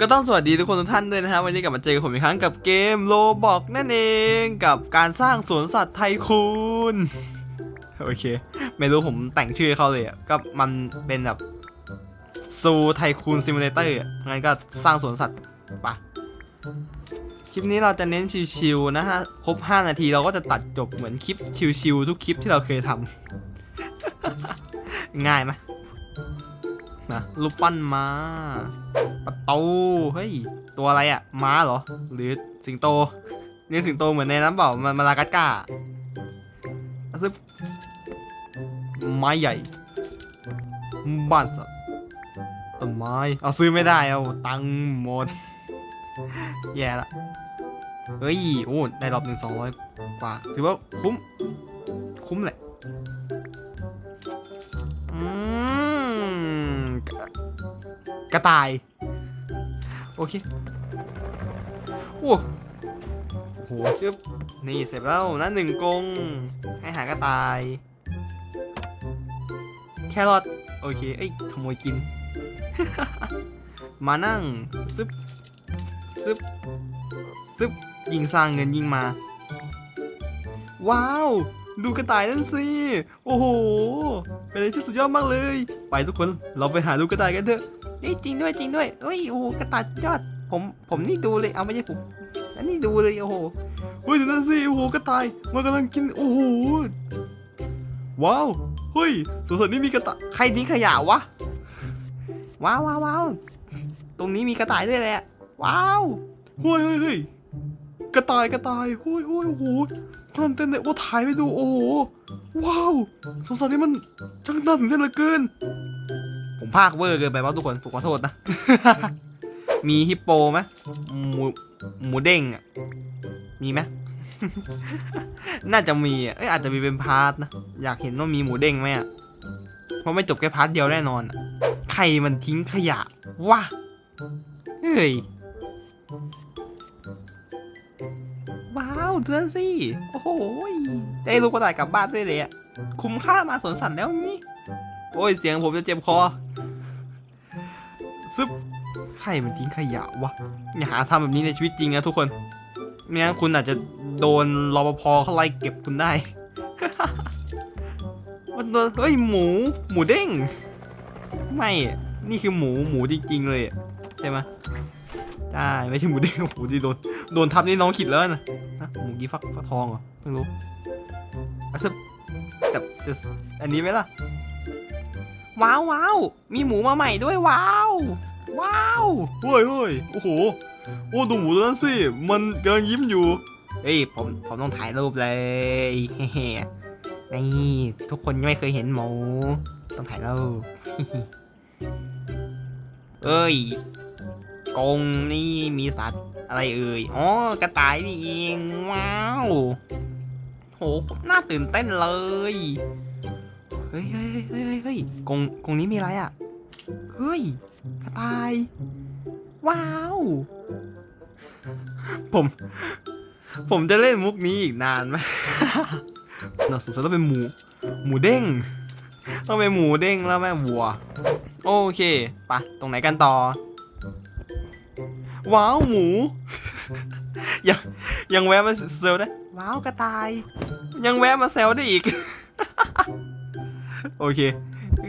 ก็ต้องสวัสดีทุกคนทุกท่านด้วยนะครับวันนี้กลับมาเจอกับผมอีกครั้งกับเกมโลบอกนั่นเองกับการสร้างสวนสัตว์ไทคูนโอเค ไม่รู้ผมแต่งชื่อเขาเลยอะก็มันเป็นแบบซูไทคูนซิมูเลเตอร์งั้นก็สร้างสวนสัตว์ปะคลิปนี้เราจะเน้นชิวๆนะฮะครบ 5 นาทีเราก็จะตัดจบเหมือนคลิปชิวๆทุกคลิปที่เราเคยทำง่ายไหม นะรูปปั้นม้าประตูเฮ้ย ตัวอะไรอะม้าเหรอ หรือสิงโตเรียสิงโตเหมือนในน้ำเปล่ามันมาลากัสกาซึบไม้ใหญ่บ้านสัตว์ต้นไม้เอาซื้อไม่ได้เอาตังหมด แย่ละเฮ้ย โอ้ ได้รอบหนึ่งสองร้อยกว่า ถือว่าคุ้ม คุ้มแหละ กระต่าย โอเค โอ้โหชึบนี่เสร็จแล้วนะหนึ่งกรงให้หากระต่าย แครอทโอเค เอ้ยขโมยกิน มานั่งซึบซึบซึบยิงสร้างเงินยิงมา ว้าว ดูกระต่ายนั่นสิ โอ้โห เป็นอะไรที่สุดยอดมากเลย ไปทุกคน เราไปหาดูกระต่ายกันเถอะ เอ้ยจริงด้วยจริงด้วยเอ้ยโอ้โหกระต่ายยอด ผมผมนี่ดูเลยเอาไม่ใช่ผมอันนี้ดูเลยโอ้โหเฮ้ยดูนั่นสิโอ้โหกระต่ายมันกำลังกินโอ้โหว้าวเฮ้ยสวนสัตว์นี่มีกระต่ายใครทิ้งขยะวะว้าวว้าวว้าวตรงนี้มีกระต่ายด้วยแหละว้าวเฮ้ยเฮ้ยเฮ้ยกระต่ายกระต่ายเฮ้ยเฮ้ยโอ้โหนั่นเต้นเลยว่าถ่ายไปดูโอ้โหว้าวสวนสัตว์นี่มันช่างน่าตื่นเต้นเหลือเกิน ผมพากเวอร์เกินไปว่าทุกคนผมขอโทษนะ มีฮิปโปไหมหมูหมูเด้งอะมีไหม น่าจะมีอะเอ้ยอาจจะมีเป็นพาร์ทนะ อยากเห็นว่ามีหมูเด้งไหมอะเพราะไม่จบแค่พาร์ทเดียวแน่นอนอะใครมันทิ้งขยะวะเฮ้ยว้าวดูนั่นสิโอ้โหยได้ลูกกระต่ายกลับบ้านด้วยเลยอะคุ้มค่ามาสวนสัตว์แล้วนี่โอ้ยเสียงผมจะเจ็บคอ ซึบใครมันทิ้งขยะวะอย่าหาทำแบบนี้ในชีวิตจริงนะทุกคนไม่งั้นคุณอาจจะโดนรปภเขาไล่เก็บคุณได้มันโดเฮ้ยหมู หมูเด้ง ไม่ นี่คือหมูหมูจริงๆเลยใช่ไหมใช่ไม่ใช่หมูเด้งหมูที่โดนโดนทับนี่น้องขิดแล้วนะหมูกี้ฟักฟักทองเหรอไม่รู้อะซึบแต่จะอันนี้ไหมล่ะ ว้าวว้าวมีหมูมาใหม่ด้วยว้าวว้าวเฮ้ยเฮ้ยโอ้โหโอ้ดูหมูตัวนั้นสิมันกำลังยิ้มอยู่เฮ้ยผมผมต้องถ่ายรูปเลยเฮ้ๆนี่ทุกคนยังไม่เคยเห็นหมู ต้องถ่ายรูปเอ้ยกรงนี่มีสัตว์อะไรเอ่ยอ๋อกระต่ายนี่เองว้าวโหน่าตื่นเต้นเลย เฮ้ยเฮ้ยเฮ้ยเฮ้ยเฮ้ยกงกงนี้มีอะไรอะ เฮ้ยกระต่าย ว้าว ผม ผมจะเล่นมุกนี้อีกนานไหมน่าสงสัยต้องเป็นหมู หมูเด้ง ต้องเป็นหมูเด้งแล้วแม่วัว โอเคปะตรงไหนกันต่อ ว้าวหมู ยังยังแวะมาเซลได้ ว้าวกระต่าย ยังแวะมาเซลได้อีก โอเค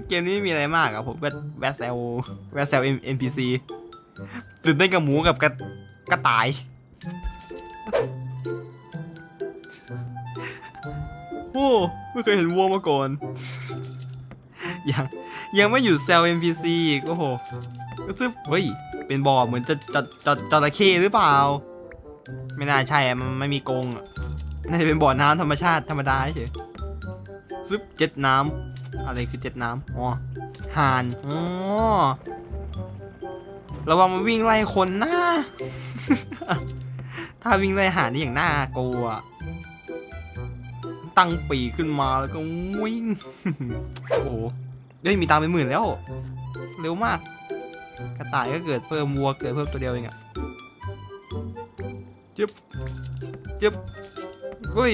เกมนี้ไม่มีอะไรมากอะผมแวะแวะเซลแวะเซล NPC ตื่นเต้นกับหมูกับกระกระต่าย โอ้ไม่เคยเห็นวัวมาก่อน ยังยังไม่หยุดเซล NPC อีกโอ้โหก็ซึบเฮ้ย เป็นบ่อเหมือนจะจะจะจระเข้หรือเปล่า ไม่น่าใช่มันไม่มีกรงน่าจะเป็นบ่อน้ำธรรมชาติธรรมดาเฉยซึบเจ็ดน้ำ อะไรคือเจ็ดน้ำอ๋อห่านอ๋อระวังมันวิ่งไล่คนนะถ้าวิ่งไล่ห่านนี่อย่างน่ากลัวตั้งปีขึ้นมาแล้วก็วิ่ง โอ้โหเฮ้ยมีตังเป็นหมื่นแล้ว เร็วมาก กระต่ายก็เกิดเพิ่มวัวเกิดเพิ่มตัวเดียวเองอะจึ๊บจึ๊บเฮ้ย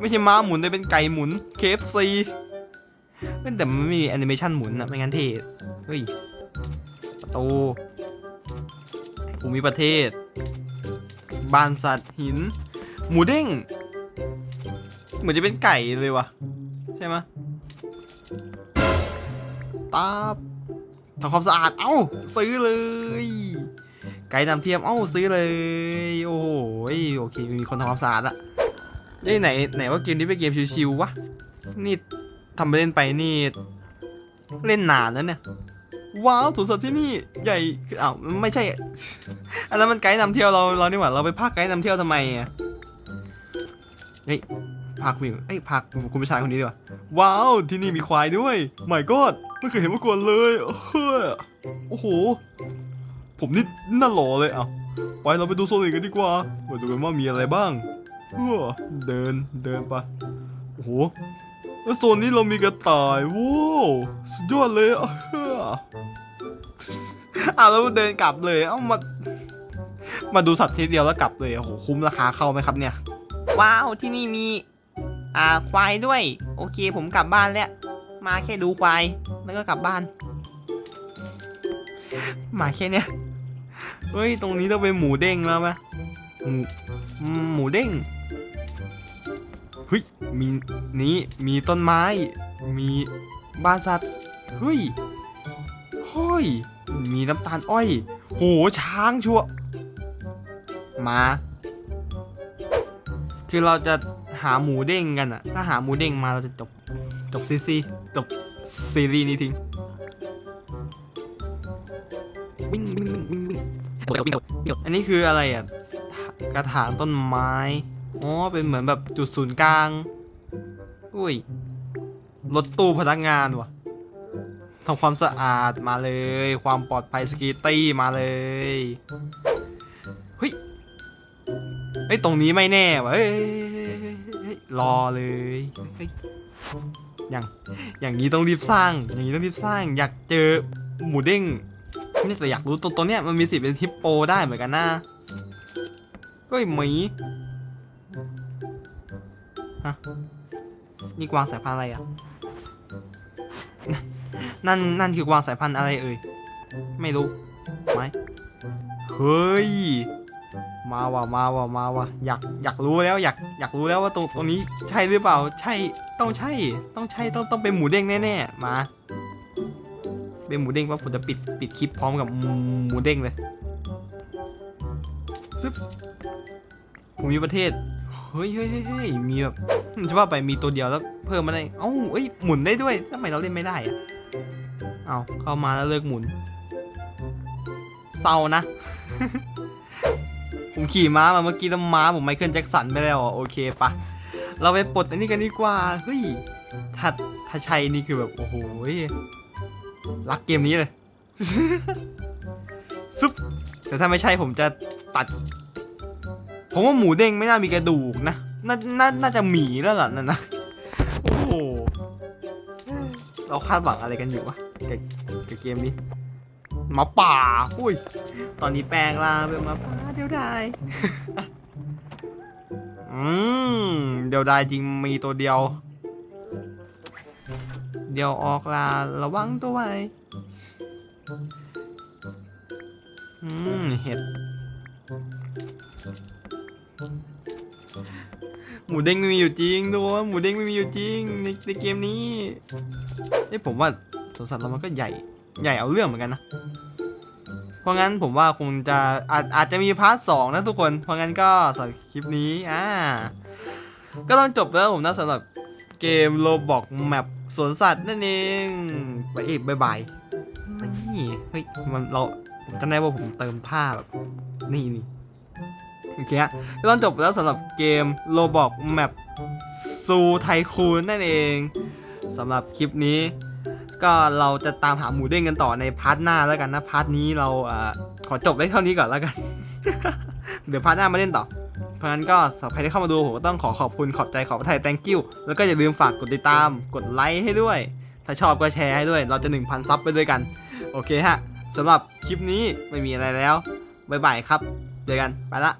ไม่ใช่ม้าหมุนแต่เป็นไก่หมุน KFC เฮ้ยแต่มันไม่มีแอนิเมชันหมุนอะไม่งั้นเท่เฮ้ยประตูภูมิประเทศบ้านสัตว์หิน หมูเด้ง เหมือนจะเป็นไก่เลยวะใช่ไหมตาบทำความสะอาด เอ้า ซื้อเลย ไก่นำเทียม เอ้า ซื้อเลย โอ้โหโอเค มีคนทำความสะอาดละเอ้ไหน ไหนว่าเกมนี้เป็นเกมชิวๆวะ นี่ ทำไปเล่นไปนี่ เล่นนานแล้วเนี่ย ว้าวสวนสัตว์ที่นี่ใหญ่คืออ้าวไม่ใช่ อันนั้นมันไกด์นำเที่ยวเราเรานี่หว่าเราไปพากไกด์นำเที่ยวทำไมอะเฮ้ยพาคุณเอ้ยพาคุณผู้ชายคนนี้ดีกว่าว้าวที่นี่มีควายด้วยไม่กอดไม่เคยเห็นมาก่อนเลยเฮ้ยโอ้โห ผมนี่น่าหล่อเลยเอ้าไปเราไปดูโซนอื่นกันดีกว่ามาดูกันว่ามีอะไรบ้างเฮ้อเดินเดินไปโอ้โห แล้วโซนนี้เรามีกระต่ายว้าวสุดยอดเลยอะเฮ้ออ้าแล้วเดินกลับเลย เอ้ามา มาดูสัตว์ทีเดียวแล้วกลับเลยโอ้โหคุ้มราคาเข้าไหมครับเนี่ย ว้าวที่นี่มี อ่าควายด้วย โอเคผมกลับบ้านแล้ว มาแค่ดูควายแล้วก็กลับบ้าน มาแค่เนี้ยเฮ้ยตรงนี้ต้องเป็นหมูเด้งแล้วไหมหมูหมูเด้ง มีนี้มีต้นไม้ มีบ้านสัตว์เฮ้ยเฮ้ยมีน้ำตาลอ้อย โหช้างชัวมาคือเราจะหาหมูเด้งกันอะถ้าหาหมูเด้งมาเราจะจบจบซีซีจบซีรีส์นี้ทิ้งวิ่งวิ่งวิ่งวิ่งวิ่งอันนี้คืออะไรอะกระถางต้นไม้อ๋อเป็นเหมือนแบบจุดศูนย์กลาง อุ้ยรถตู้พนักงานวะทำความสะอาดมาเลย ความปลอดภัยสกีตี้มาเลยเฮ้ยเฮ้ตรงนี้ไม่แน่วะเฮ้ยรอเลยเฮ้ยอย่างอย่างนี้ต้องรีบสร้าง อย่างนี้ต้องรีบสร้าง อยากเจอหมูเด้งนี่แต่อยากรู้ตรงตรงเนี้ยมันมีสิทธิ์เป็นฮิปโปได้เหมือนกันนะเฮ้ยหมีฮะ นี่กวางสายพันธุ์อะไรอะ นั่นนั่นคือกวางสายพันธุ์อะไรเอ่ย ไม่รู้ไหมเฮ้ย มาว่ะมาว่ะมาว่ะอยากอยากรู้แล้วอยากอยากรู้แล้วว่าตรงตรงนี้ใช่หรือเปล่า ใช่ต้องใช่ ต้องใช่ต้องต้องเป็นหมูเด้งแน่ๆ มา เป็นหมูเด้งว่าผมจะปิดปิดคลิปพร้อมกับหมูเด้งเลยซึบผมมีประเทศ เฮ้ยเฮ้ยเฮ้ยเฮ้ยมีแบบจะว่าไปมีตัวเดียวแล้วเพิ่มมาได้เอ้าเอ้ยหมุนได้ด้วยทำไมเราเล่นไม่ได้อะเอาเข้ามาแล้วเลิกหมุนเศร้านะ ผมขี่ม้ามาเมื่อกี้แล้วม้าผมไมเคิลแจ็คสันไปแล้วอะโอเคปะเราไปปลดอันนี้กันดีกว่าเฮ้ยถ้าถ้าใช่นี่คือแบบโอ้โหรักเกมนี้เลยซุปแต่ถ้าไม่ใช่ผมจะตัด ผมว่าหมูเด้งไม่น่ามีกระดูกนะน่าน่าน่าจะหมีแล้วล่ะนั่นนะโอ้โหเราคาดหวังอะไรกันอยู่วะกับกับเกมนี้หมาป่าอุ้ย ตอนนี้แปลงร่างเป็นหมาป่าเดียวดายอืมเดียวดายจริงมีตัวเดียว เดียวออกลาระวังตัวไว้อืมเห็ด หมูเด้งไม่มีอยู่จริงทุกคนหมูเด้งไม่มีอยู่จริงในในเกมนี้เอ้ยผมว่าสวนสัตว์เรามันก็ใหญ่ใหญ่เอาเรื่องเหมือนกันนะ เพราะงั้นผมว่าคงจะอาจอาจจะมีพาร์ทสองนะทุกคน เพราะงั้นก็สำหรับคลิปนี้อ่าก็ต้องจบแล้วผมนะสำหรับเกมโลบอกแมปสวนสัตว์นั่นเองไปเอกบายบายนี่เฮ้ยมันเราจำได้ว่าผมเติมท่าแบบนี่นี่ โอเคฮะก็ต้องจบแล้วสำหรับเกมโลบอกแมปซูไทคูนนั่นเองสำหรับคลิปนี้ ก็เราจะตามหาหมูเด้งกันต่อในพาร์ทหน้าแล้วกันนะ พาร์ทนี้เราเออขอจบไว้เท่านี้ก่อนแล้วกัน เดี๋ยวพาร์ทหน้ามาเล่นต่อ เพราะนั้นก็สำหรับใครที่เข้ามาดูผมก็ต้องขอขอบคุณขอบใจขอบพระทัย thank you แล้วก็อย่าลืมฝากกดติดตามกดไลค์ให้ด้วย ถ้าชอบก็แชร์ให้ด้วย เราจะ 1,000 ซับไปด้วยกัน โอเคฮะสำหรับคลิปนี้ไม่มีอะไรแล้วบ๊ายบายครับ เจอกัน ไปละ